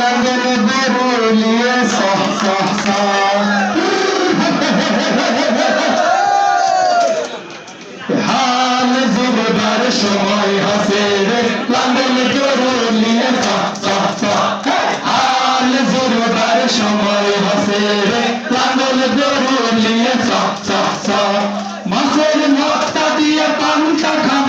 लगन बोलिए सह सह सह हाल जुबदार समय हसे रे लगन बोलिए सह सह सह हाल जुबदार समय हसे रे लगन बोलिए सह सह सह মাছের মাথা দিয়ে পান্তা খাব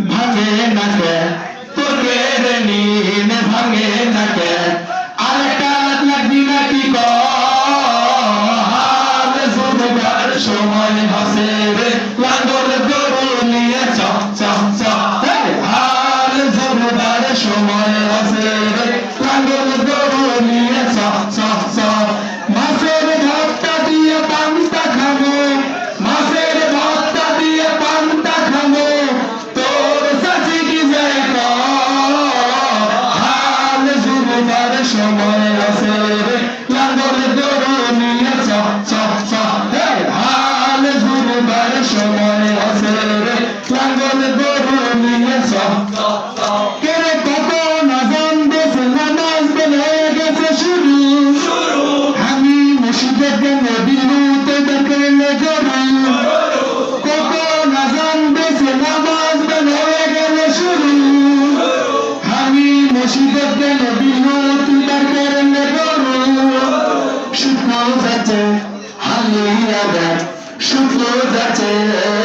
ভাঙে নাকে, তোকে রে নীল ভাঙে নাকে। আর একটা কি লাগবি নাকি কর? সময় হাসে Hallelujah, that should flow that